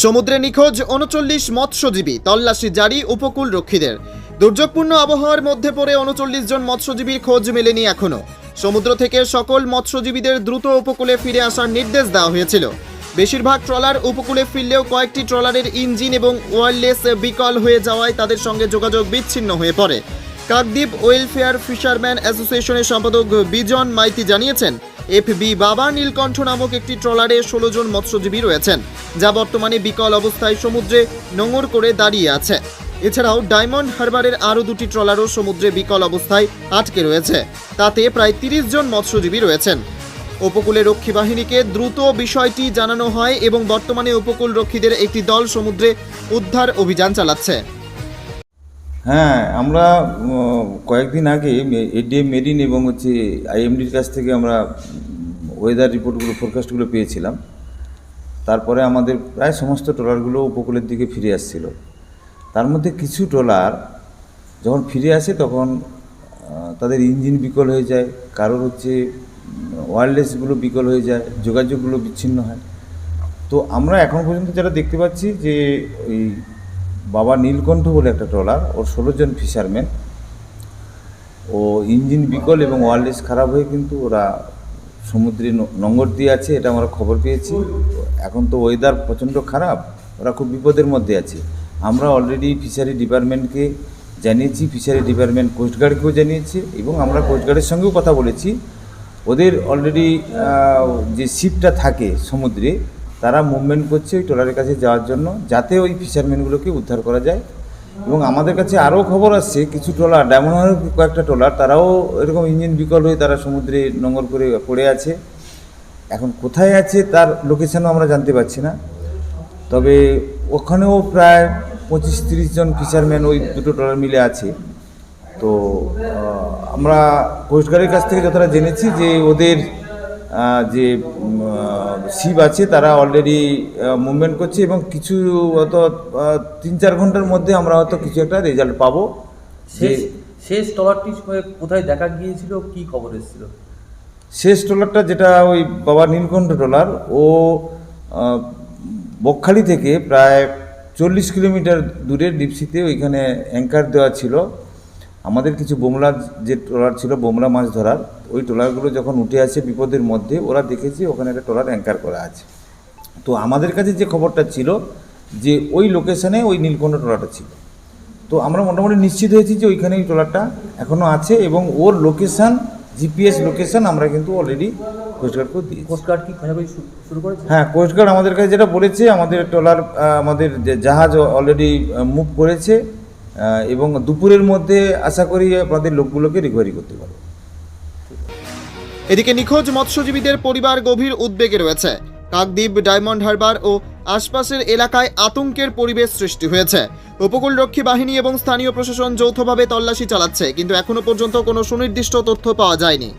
সমুদ্রে নিখোঁজ উনচল্লিশ মৎস্যজীবী, তল্লাশি জারি উপকূল রক্ষীদের। দুর্যোগপূর্ণ আবহাওয়ার মধ্যে পড়ে উনচল্লিশ জন মৎস্যজীবীর খোঁজ মেলেনি এখনও। সমুদ্র থেকে সকল মৎস্যজীবীদের দ্রুত উপকূলে ফিরে আসার নির্দেশ দেওয়া হয়েছিল। বেশিরভাগ ট্রলার উপকূলে ফিরলেও কয়েকটি ট্রলারের ইঞ্জিন এবং ওয়্যারলেস বিকল হয়ে যাওয়ায় তাদের সঙ্গে যোগাযোগ বিচ্ছিন্ন হয়ে পড়ে। কাকদ্বীপ ওয়েলফেয়ার ফিশারম্যান অ্যাসোসিয়েশনের সম্পাদক বিজন মাইতি জানিয়েছেন এফবি বাবা নীলকণ্ঠ নামক একটি ট্রলারে ষোলো জন মৎস্যজীবী রয়েছেন, যা বর্তমানে বিকল অবস্থায় সমুদ্রে নোঙর করে দাঁড়িয়ে আছে। এছাড়াও ডায়মন্ড হারবারের আরও দুটি ট্রলারও সমুদ্রে বিকল অবস্থায় আটকে রয়েছে, তাতে প্রায় তিরিশ জন মৎস্যজীবী রয়েছেন। উপকূলে রক্ষী বাহিনীকে দ্রুত বিষয়টি জানানো হয় এবং বর্তমানে উপকূল রক্ষীদের একটি দল সমুদ্রে উদ্ধার অভিযান চালাচ্ছে। হ্যাঁ আমরা কয়েকদিন আগে এডিএম মেরিন এবং হচ্ছে আইএমডির কাছ থেকে আমরা ওয়েদার রিপোর্টগুলো ফোরকাস্টগুলো পেয়েছিলাম। তারপরে আমাদের প্রায় সমস্ত ট্রলারগুলো উপকূলের দিকে ফিরে আসছিল। তার মধ্যে কিছু ট্রলার যখন ফিরে আসে তখন তাদের ইঞ্জিন বিকল হয়ে যায়, কারোর হচ্ছে ওয়্যারলেসগুলো বিকল হয়ে যায়, যোগাযোগগুলো বিচ্ছিন্ন হয়। তো আমরা এখন পর্যন্ত যারা দেখতে পাচ্ছি যে, ওই বাবা নীলকণ্ঠ বলে একটা ট্রলার, ওর ষোলো জন ফিশারম্যান ও ইঞ্জিন বিকল এবং ওয়ারলেস খারাপ হয়ে কিন্তু ওরা সমুদ্রে নোঙর দিয়ে আছে, এটা আমরা খবর পেয়েছি। এখন তো ওয়েদার প্রচণ্ড খারাপ, ওরা খুব বিপদের মধ্যে আছে। আমরা অলরেডি ফিশারি ডিপার্টমেন্টকে জানিয়েছি ফিশারি ডিপার্টমেন্ট কোস্টগার্ডকেও জানিয়েছি, এবং আমরা কোস্টগার্ডের সঙ্গেও কথা বলেছি। ওদের অলরেডি যে শিপটা থাকে সমুদ্রে, তারা মুভমেন্ট করছে ওই ট্রলারের কাছে যাওয়ার জন্য, যাতে ওই ফিশারম্যানগুলোকে উদ্ধার করা যায়। এবং আমাদের কাছে আরও খবর আসছে, কিছু ট্রলার ডায়মন্ডের কয়েকটা ট্রলার, তারাও এরকম ইঞ্জিন বিকল হয়ে তারা সমুদ্রে নোঙর করে পড়ে আছে। এখন কোথায় আছে তার লোকেশনও আমরা জানতে পারছি না। তবে ওখানেও প্রায় পঁচিশ তিরিশ জন ফিশারম্যান ওই দুটো ট্রলার মিলে আছে। তো আমরা কোস্টগার্ডের কাছ থেকে যতটা জেনেছি যে ওদের যে শিব আছে তারা অলরেডি মুভমেন্ট করছে এবং কিছু হয়তো তিন চার ঘণ্টার মধ্যে আমরা হয়তো কিছু একটা রেজাল্ট পাবো। শেষ শেষ ট্রলারটি কোথায় দেখা গিয়েছিল? কি খবর এসেছিল? শেষ ট্রলারটা যেটা ওই বাবা নীলকণ্ঠ ট্রলার ও বকখালি থেকে প্রায় চল্লিশ কিলোমিটার দূরের ডিপসিতে ওইখানে অ্যাঙ্কার দেওয়া ছিল। আমাদের কিছু বোমলা যে ট্রলার ছিল বোমলা মাছ ধরার ওই ট্রলারগুলো যখন উঠে আসে বিপদের মধ্যে ওরা দেখেছে ওখানে একটা ট্রলার অ্যাঙ্কার করা আছে। তো আমাদের কাছে যে খবরটা ছিল যে ওই লোকেশনে ওই নীলকণ্ঠ ট্রলারটা ছিল। তো আমরা মোটামুটি নিশ্চিত হয়েছি যে ওইখানে ওই ট্রলারটা এখনও আছে এবং ওর লোকেশান জিপিএস লোকেশান আমরা কিন্তু অলরেডি কোস্টগার্ডকে দিয়েছি। কোস্টগার্ড কি খোঁজাখুঁজি শুরু করেছে? হ্যাঁ কোস্টগার্ড আমাদের কাছে যেটা বলেছে আমাদের ট্রলার আমাদের যে জাহাজ অলরেডি মুভ করেছে। এবং দুপুরের মধ্যে আশা করি আপনাদের লোকগুলোকে রিকভারি করতে পারব। এদিকে নিখোঁজ মৎস্যজীবীদের পরিবার গভীর উদ্বেগে রয়েছে। কাকদ্বীপ, ডায়মন্ড হারবার ও আশপাশের এলাকায় আতঙ্কের পরিবেশ সৃষ্টি হয়েছে। উপকূলরক্ষী বাহিনী এবং স্থানীয় প্রশাসন যৌথভাবে তল্লাশি চালাচ্ছে, কিন্তু এখনও পর্যন্ত কোনো সুনির্দিষ্ট তথ্য পাওয়া যায়নি।